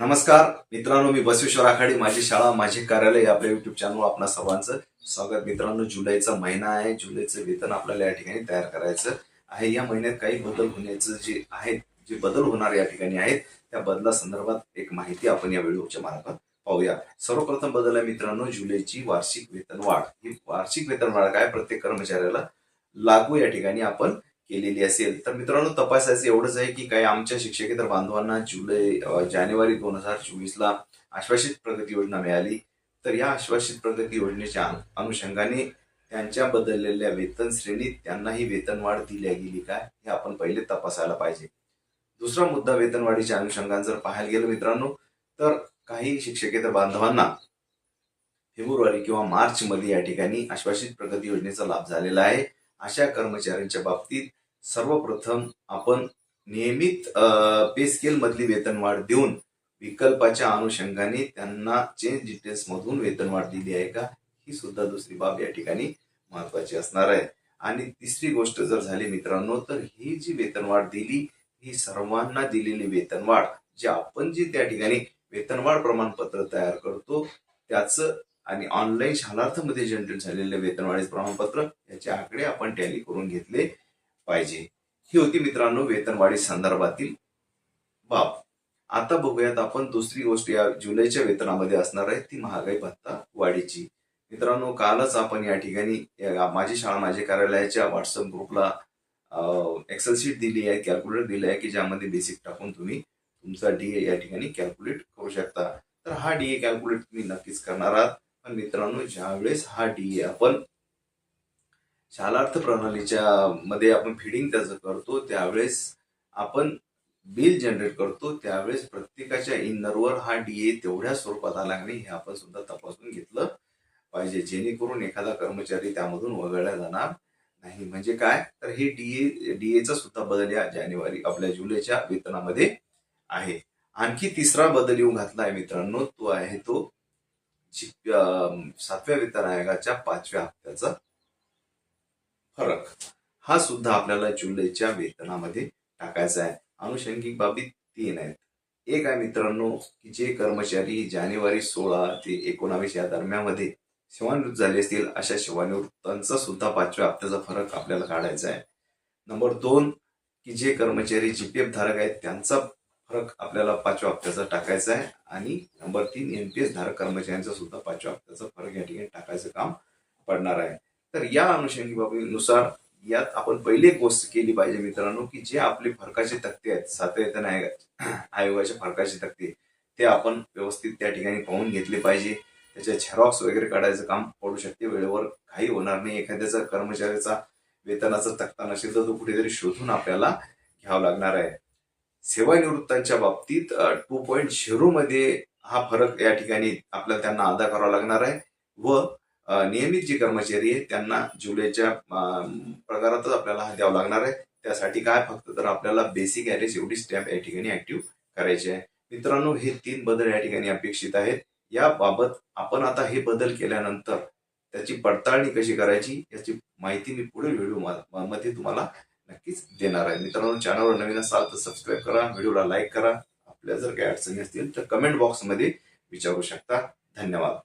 नमस्कार मित्रांनो मी बसवेश्वर आखाडे माझी शाळा माझे कार्यालय आपल्या युट्यूब चॅनल आपणा सर्वांचं स्वागत. मित्रांनो जुलैचा महिना आहे. जुलैचं वेतन आपल्याला या ठिकाणी तयार करायचं आहे. या महिन्यात काही बदल होण्याचं जे आहेत जे बदल होणार या ठिकाणी आहेत त्या बदलासंदर्भात एक माहिती आपण या व्हिडिओच्या मार्फत पाहूया. सर्वप्रथम बदल आहे मित्रांनो जुलैची वार्षिक वेतन वाढ. ही वार्षिक वेतन वाढ काय? प्रत्येक कर्मचाऱ्याला लागू या ठिकाणी आपण केलेली असेल. तर मित्रांनो तपासायचं एवढंच आहे की काही आमच्या शिक्षकेतर बांधवांना जुलै जानेवारी दोन हजार चोवीसला आश्वासित प्रगती योजना मिळाली. तर या आश्वासित प्रगती योजनेच्या अनुषंगाने त्यांच्या बदललेल्या वेतन श्रेणीत त्यांनाही वेतनवाढ दिल्या गेली काय हे आपण पहिले तपासायला पाहिजे. दुसरा मुद्दा वेतनवाढीच्या अनुषंगाने जर पाहायला गेलं मित्रांनो तर काही शिक्षकेतर बांधवांना फेब्रुवारी किंवा मार्च मध्ये या ठिकाणी आश्वासित प्रगती योजनेचा लाभ झालेला आहे. अशा कर्मचाऱ्यांच्या बाबतीत सर्वप्रथम आपण नियमित पे स्केल मधली वेतनवाढ देऊन विकल्पाच्या अनुषंगाने त्यांना चेंज डिटेल्स मधून वेतनवाढ दिली आहे का ही सुद्धा दुसरी बाब या ठिकाणी महत्वाची असणार आहे. आणि तिसरी गोष्ट जर झाली मित्रांनो तर ही जी वेतनवाढ दिली ही सर्वांना दिलेली वेतनवाढ जे आपण जी त्या ठिकाणी वेतनवाढ प्रमाणपत्र तयार करतो त्याचं आणि ऑनलाईन शालार्थमध्ये जनरेट झालेले वेतनवाढीचे प्रमाणपत्र याचे आकडे आपण टॅली करून घेतले. पाहिजे. ही होती मित्रांनो वेतनवाढी संदर्भातील बाब. आता बघूयात आपण दुसरी गोष्ट या जुलैच्या वेतनामध्ये असणार आहे ती महागाई भत्ता वाढीची. मित्रांनो कालच आपण या ठिकाणी माझी शाळा माझे कार्यालयाच्या व्हॉट्सअप ग्रुपला एक्सेल शीट दिली आहे कॅल्क्युलेटर दिली आहे की ज्यामध्ये बेसिक टाकून तुम्ही तुमचा डीए या ठिकाणी कॅल्क्युलेट करू शकता. तर हा डीए कॅल्क्युलेट तुम्ही नक्कीच करणार आहात. पण मित्रांनो ज्यावेळेस हा डीए आपण शालार्थ प्रणालीच्या मध्ये आपण फिडिंग त्याचं करतो त्यावेळेस आपण बिल जनरेट करतो त्यावेळेस प्रत्येकाच्या इनरवर हा डीए तेवढ्या स्वरूपात आला नाही हे आपण सुद्धा तपासून घेतलं पाहिजे. जेणेकरून एखादा कर्मचारी त्यामधून वगळला जाणार नाही. म्हणजे काय? तर हे डीए डीएचा सुद्धा बदल या जानेवारी आपल्या जुलैच्या वेतनामध्ये आहे. आणखी तिसरा बदल येऊन घातला आहे मित्रांनो तो आहे तो सातव्या वेतन आयोगाच्या पाचव्या हप्त्याचा. फरक. हा सुद्धा आपल्याला जुलैच्या वेतनामध्ये टाकायचा आहे. अनुषंगिक बाबी तीन आहेत. एक आहे मित्रांनो की जे कर्मचारी जानेवारी सोळा ते एकोणावीस या दरम्यानमध्ये सेवानिवृत्त झाले असतील अशा सेवानिवृत्तांचा सुद्धा पाचव्या हप्त्याचा फरक आपल्याला काढायचा आहे. नंबर दोन की जे कर्मचारी जीपीएफ धारक आहेत त्यांचा फरक आपल्याला पाचव्या हप्त्याचा टाकायचा आहे. आणि नंबर तीन एनपीएस धारक कर्मचाऱ्यांचा सुद्धा पाचव्या हप्त्याचा फरक या ठिकाणी टाकायचं काम पडणार आहे. तर या अनुषंगी बाबीनुसार यात आपण पहिली एक गोष्ट केली पाहिजे मित्रांनो की जे आपले फरकाचे तक्ते आहेत सातव्या वेतन आयोग आयोगाचे फरकाचे तक्ते ते आपण व्यवस्थित त्या ठिकाणी पाहून घेतले पाहिजे. त्याच्या झेरॉक्स वगैरे काढायचं काम पडू शकते. वेळेवर काही होणार नाही. एखाद्याचा कर्मचाऱ्याचा वेतनाचा तक्ता नसेल तर तो कुठेतरी शोधून आपल्याला घ्यावा लागणार आहे. सेवानिवृत्तांच्या बाबतीत टू पॉईंट झिरो मध्ये हा फरक या ठिकाणी आपल्याला त्यांना अदा करावा लागणार आहे. व नियमित जे कर्मचारी आहेत त्यांना जुलैच्या प्रकारातच पगारातच आपल्याला हा द्यावा लागणार आहे. त्यासाठी काय? फक्त तर आपल्याला बेसिक ॲरेज एवढी स्टॅम्प या ठिकाणी ऍक्टिव्ह करायची आहे. मित्रांनो हे तीन बदल या ठिकाणी अपेक्षित आहेत. याबाबत आपण आता हे बदल केल्यानंतर त्याची पडताळणी कशी करायची याची माहिती मी पुढील व्हिडिओमध्ये तुम्हाला नक्कीच देणार आहे. मित्रांनो चॅनलवर नवीन असाल तर सबस्क्राईब करा व्हिडिओला लाईक करा. आपल्या जर काही अडचणी असतील तर कमेंट बॉक्समध्ये विचारू शकता. धन्यवाद.